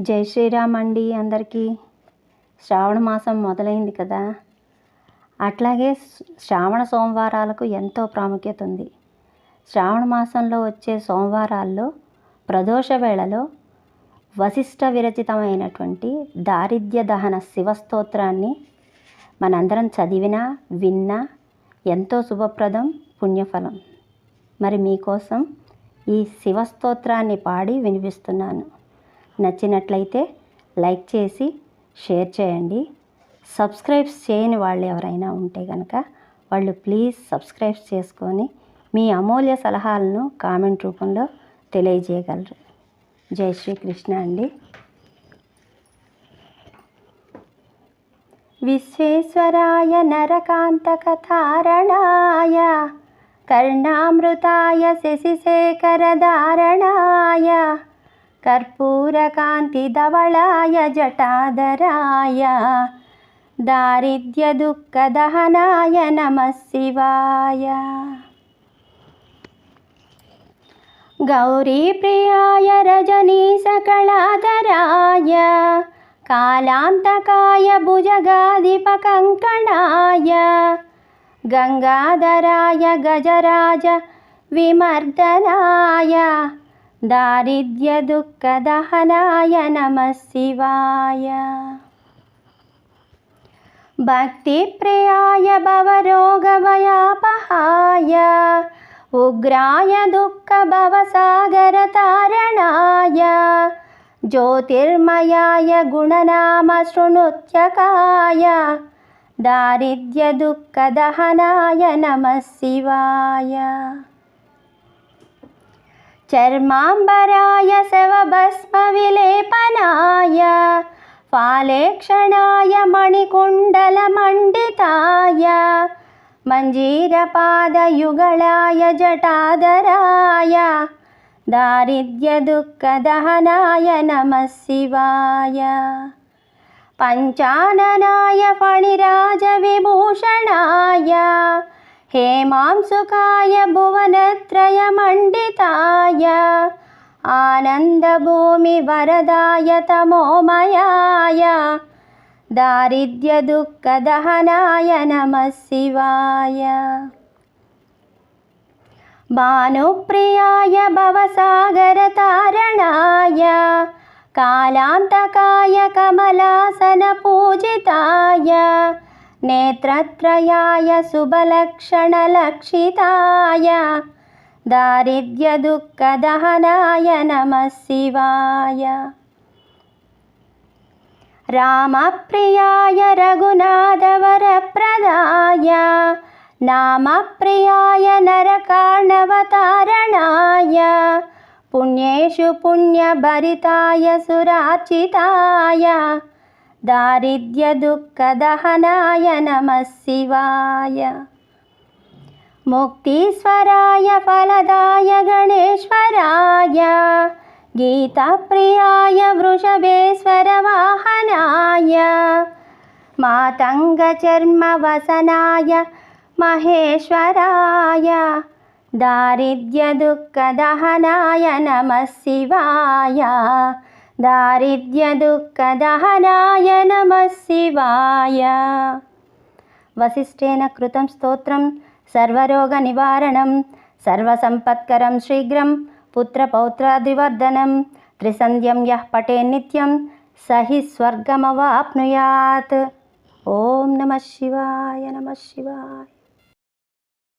జై శ్రీరామ్ అండి అందరికీ. శ్రావణ మాసం మొదలైంది కదా. అట్లాగే శ్రావణ సోమవారాలకు ఎంతో ప్రాముఖ్యత ఉంది. శ్రావణ మాసంలో వచ్చే సోమవారాల్లో ప్రదోష వేళలో వశిష్ట విరచితమైనటువంటి దారిద్ర్య దహన శివస్తోత్రాన్ని మనందరం చదివినా విన్నా ఎంతో శుభప్రదం పుణ్యఫలం. మరి మీకోసం ఈ శివస్తోత్రాన్ని పాడి వినిపిస్తున్నాను. నచ్చినట్లయితే లైక్ చేసి షేర్ చేయండి. సబ్స్క్రైబ్ చేయని వాళ్ళు ఎవరైనా ఉంటే కనుక వాళ్ళు ప్లీజ్ సబ్స్క్రైబ్ చేసుకొని మీ అమూల్య సలహాలను కామెంట్ రూపంలో తెలియజేయగలరు. జై శ్రీకృష్ణ అండి. విశ్వేశ్వరాయ నరకాంతకతారణాయ కర్ణామృతాయ శశిశేఖరధారణాయ कर्पूरकान्तिधवळाय जटाधराय दारिद्र्यदुःखदहनाय नमः शिवाय गौरीप्रियाय रजनीसकलाधराय कालान्तकाय भुजगाधिपकङ्कणाय गङ्गाधराय गजराज विमर्दनाय दारिद्र्यदुःखदहनाय नमः शिवाय भक्तिप्रियाय भवरोगभयापहाय उग्राय दुःखभवसागरतारणाय ज्योतिर्मयाय गुणनामशृणुत्यकाय दारिद्र्यदुःखदहनाय नमः शिवाय चर्माम्बराय शवभस्मविलेपनाय फालेक्षणाय मणिकुण्डलमण्डिताय मञ्जीरपादयुगलाय जटाधराय दारिद्र्यदुःखदहनाय नमः शिवाय। पञ्चाननाय फणिराजविभूषणाय हेमांसुकाय भुवनत्रयमण्डिताय आनन्दभूमिवरदाय तमोमयाय दारिद्र्यदुःखदहनाय नमः शिवाय भानुप्रियाय भवसागरतारणाय कालान्तकाय कमलासनपूजिताय नेत्रत्रयाय शुभलक्षणलक्षिताय दारिद्र्यदुःखदहनाय नमः शिवाय रामप्रियाय रघुनाथवरप्रदाय नामप्रियाय नरकार्णवतारणाय पुण्येषु पुण्यभरिताय सुरार्चिताय दारिद्र्यदुःखदहनाय नमः शिवाय मुक्तीश्वराय फलदाय गणेश्वराय। गीताप्रियाय वृषभेश्वरवाहनाय। मातङ्गचर्मवसनाय महेश्वराय। दारिद्र्यदुःखदहनाय नमः शिवाय దారిద్ర్య దుఃఖ దహనాయ నమ శివాయ వశిష్ఠేన కృతం స్తోత్రం సర్వరోగ నివారణం సర్వసంపత్కరం శీఘ్రం పుత్రపౌత్రాదివర్ధనం త్రిసంధ్యం యః పటే నిత్యం సహి స్వర్గమవాప్నుయాత్. ఓం నమ శివాయ నమ శివాయ.